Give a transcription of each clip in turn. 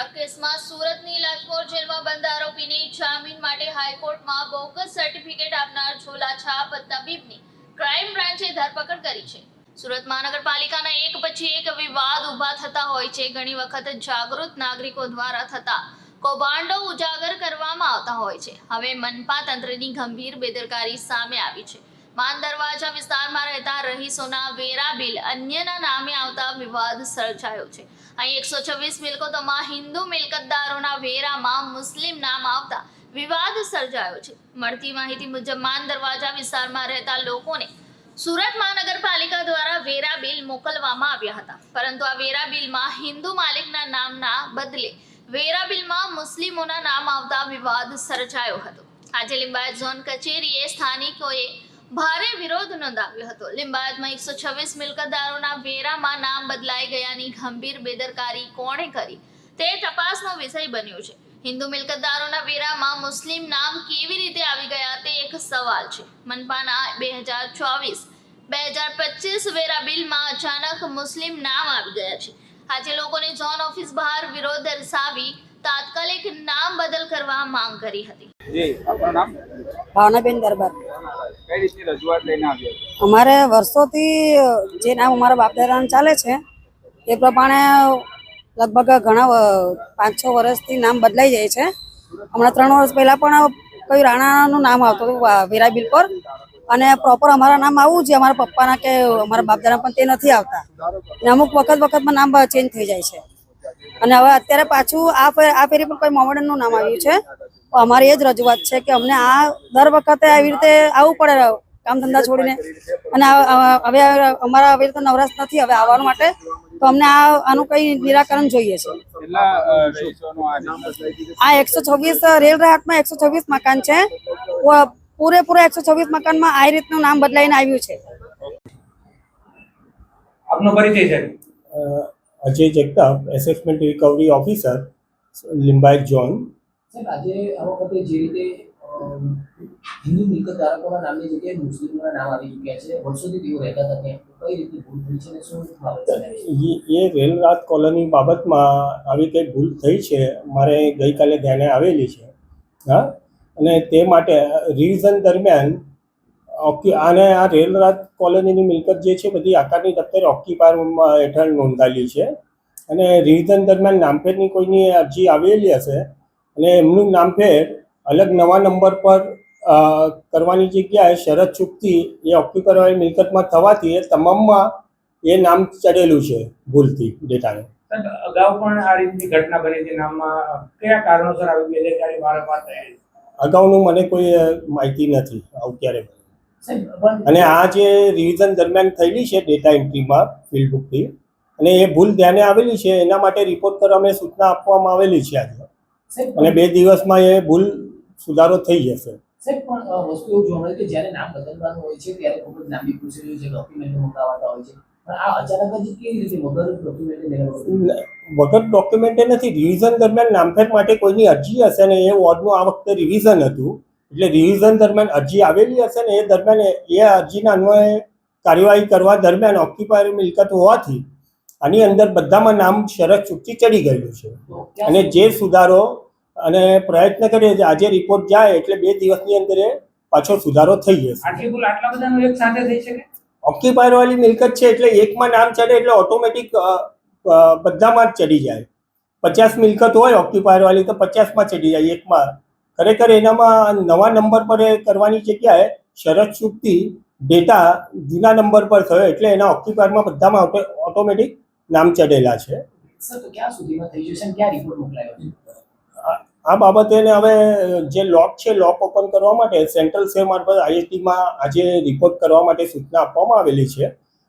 Drug કેસમાં સુરતની લાજપોર જેલમાં બંધ આરોપીની જામીન માટે હાઈકોર્ટમાં બોગસ સર્ટિફિકેટ આપનાર ઝોલા છાપ તબીબની ક્રાઇમ બ્રાન્ચે ધરપકડ કરી છે. સુરત મહાનગરપાલિકાના એક પછી એક વિવાદ ઊભા થતા હોય છે. ઘણી વખત જાગૃત નાગરિકો દ્વારા થતા કૌભાંડો ઉજાગર કરવામાં આવતા હોય છે. હવે મનપા તંત્રની ગંભીર બેદરકારી સામે આવી છે. માન દરવાજા વિસ્તારમાં રહેતા રહીશોના વેરા બિલ અન્યના નામે આવતા વિવાદ સર્જાયો છે. અહીં એકસો છવ્વીસ મિલકતોમાં હિન્દુ મિલકતદારોના વેરામાં મુસ્લિમ નામ આવતા વિવાદ સર્જાયો છે. મળતી માહિતી મુજબ માન દરવાજા વિસ્તારમાં રહેતા લોકોને સુરત મહાનગરપાલિકા દ્વારા વેરા બિલ મોકલવામાં આવ્યા હતા. પરંતુ આ વેરા બિલમાં હિન્દુ માલિકના નામના બદલે વેરા બિલમાં મુસ્લિમોના નામ આવતા વિવાદ સર્જાયો હતો. આજે લિંબાયત ઝોન કચેરીએ સ્થાનિકોએ ભારે વિરોધ નોંધાવ્યો હતો. લિંબાયતમાં એકસો છવ્વીસ મિલકતદારોના વેરામાં નામ બદલાઈ ગયાની ગંભીર બેદરકારી કોણે કરી? તે તપાસનો વિષય બન્યો છે. હિન્દુ મિલકતદારોના વેરામાં મુસ્લિમ નામ કેવી રીતે આવી ગયા તે એક સવાલ છે. મનપાના બે હજાર ચોવીસ બે હજાર પચીસ વેરા બિલમાં અચાનક મુસ્લિમ નામ આવી ગયા છે. આજે લોકોને ઝોન ઓફિસ બહાર વિરોધ દર્શાવી તાત્કાલિક નામ બદલ કરવા માંગ કરી હતી. જી આપનું નામ? ભાવનાબેન દરબાર. કઈ રીતની રજૂઆત લઈને આવ્યા અમારે વર્ષોથી જે નામ અમારા બાપદાદાનું ચાલે છે, એ પ્રમાણે લગભગ ઘણા પાંચ છ વર્ષથી નામ બદલાઈ જાય છે. હમણાં ત્રણ વર્ષ પહેલાં પણ કોઈ રાણાનું નામ આવતું હતું વેરા પર. અને પ્રોપર અમારા નામ આવવું છે અમારા પપ્પાના કે અમારા બાપદાના પણ તે નથી આવતા. અમુક વખત વખતમાં નામ ચેન્જ થઈ જાય છે. અને હવે અત્યારે પાછું આ આ ફેરી પણ કોઈ મોમેડનનું નામ આવ્યું છે. અમારી એ જ રજૂઆત છે કે અમને આ દર વખતે આવી રીતે આવવું પડે કામ ધંધા છોડીને. અને હવે અમારા આવી રીતે નવરાશ નથી હવે આવવા માટે. તો અમને આ આનું કઈ નિરાકરણ જોઈએ છે. આ એકસો છવ્વીસ રેલ રાહતમાં એકસો છવ્વીસ મકાન છે. પૂરેપૂરા એકસો છવ્વીસ મકાનમાં આ રીતનું નામ બદલાઈને આવ્યું છે. આપનો પરિચય છે. Ajay Jagtap assessment recovery officer Limbayat zone સાહેબ, આજે આ વખતે જે રીતે હિન્દુ મિલકત ધારકોના નામની જગ્યાએ મુસ્લિમોના નામ આવી ચૂક્યા છે, વર્ષોથી તેઓ રહેતા હતા ત્યાં કઈ રીતે ભૂલ અને કોલોની બાબતમાં આવી કંઈ ભૂલ થઈ છે, મારે ગઈકાલે ધ્યાને આવેલી છે, હા? અને તે માટે રિવિઝન દરમિયાન ઓકી આને આ રેલ રાત કોલોનીની મિલકત જે છે, બધી આકારની દફતરે ઓક્યુપાયરમાં હેઠળ નોંધાયેલી છે. અને રિવિઝન દરમિયાન નામફેરની કોઈની અરજી આવેલી હશે અને એમનું નામફેર અલગ નવા નંબર પર કરવાની જગ્યાએ શરત ચૂકતી એ ઓક્યુપાયર મિલકતમાં થવાથી એ તમામમાં એ નામ ચડેલું છે ભૂલથી ડેટાને. અગાઉ પણ આ રીતની ઘટના બની હતી નામમાં કયા કારણોસર આવી બેદરકારી વારંવાર થઈ અગાઉનું મને કોઈ માહિતી નથી આવું ક્યારે અને આ જે રિવિઝન દરમિયાન થયેલી છે ડેટા એન્ટ્રીમાં ફિલ્ડ બુકથી અને એ ભૂલ ધ્યાને આવેલી છે એના માટે રિપોર્ટ કરવા અમે સૂચના આપવામાં આવેલી છે આજે. અને બે દિવસમાં એ ભૂલ સુધારો થઈ જશે. સાહેબ પણ વસ્તુ એવું જોવા મળે કે જ્યારે નામ બદલવાનું હોય છે ત્યારે ખૂબ જ લાંબી પ્રોસિજર છે ડોક્યુમેન્ટ મંગાવતા હોય છે. પણ આ અચાનક જ કેવી રીતે વગર ડોક્યુમેન્ટ નથી રિવિઝન દરમિયાન નામફેર માટે કોઈની અરજી હશે ને એ વોર્ડનું આ વખતે રિવિઝન હતું. એટલે રિવિઝન દરમિયાન અરજી આવેલી હશે ને એ દરમિયાન એ- એ અરજીના અન્વયે કાર્યવાહી કરવા દરમિયાન ઓક્યુપાયર મિલકત હોવાથી આની અંદર બધામાં નામ શરત ચૂકતી ચડી ગયેલું છે. અને જે સુધારો અને પ્રયત્ન કરીએ છીએ આજે રિપોર્ટ જાય એટલે બે દિવસની અંદર પાછો સુધારો થઈ જશે. ઓક્યુપાયર વાળી મિલકત છે એટલે એકમાં નામ ચડે એટલે ઓટોમેટિક બધામાં જ ચડી જાય. પચાસ મિલકત હોય ઓક્યુપાયર વાળી તો પચાસમાં ચડી જાય એકમાં. ખરેખર એનામાં નવા નંબર પર કરવાની જગ્યાએ શરત ચૂકતી ડેટા જૂના નંબર પર થયો એટલે એના ઓક્યુપાયરમાં બધામાં ઓટોમેટિક નામ ચડેલા છે. આ બાબતે હવે જે લોક છે લોક ઓપન કરવા માટે સેન્ટ્રલ સેવ મારફત આઈએસટીમાં આજે રિપોર્ટ કરવા માટે સૂચના આપવામાં આવેલી છે.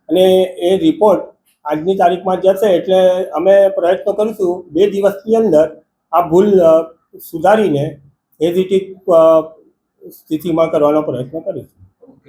અને એ રિપોર્ટ આજની તારીખમાં જશે એટલે અમે પ્રયત્ન કરીશું બે દિવસની અંદર આ ભૂલ સુધારીને એ રીતે સ્થિતિમાં કરવાનો પ્રયત્ન કરીશું.